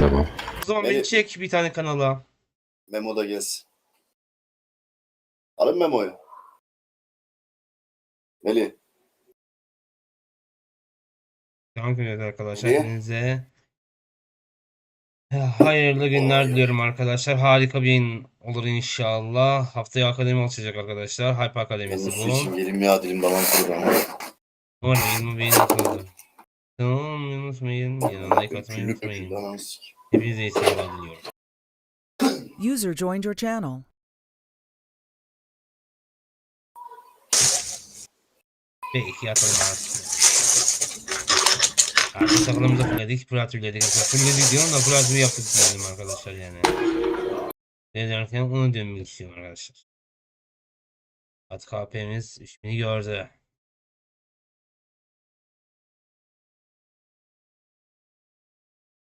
Tamam. O zaman beni Beni- çek bir tane kanala. Memo da gelsin. Alın Memo'yu. Melih. Tamam evet arkadaşlar. Niye? Hepinize hayırlı günler diliyorum arkadaşlar. Harika bir yayın olur inşallah. Haftaya akademi açacak arkadaşlar. Hype Akademisi bu gelim ya dilim kurudu ama. Bu arada yayınımı beğenin kıldı. Tamam unutmayın. Like atmayı unutmayın. Hepinize iyi seyirler diliyorum. User joined your channel. Peki yatalım artık. Artık takımımızı fulledik. Pratürledik. Fulledik diyorum da pratürü yaptık diyelim arkadaşlar yani. Ne derken onu demek istiyorum arkadaşlar. Artık KP'miz 3000'i gördü.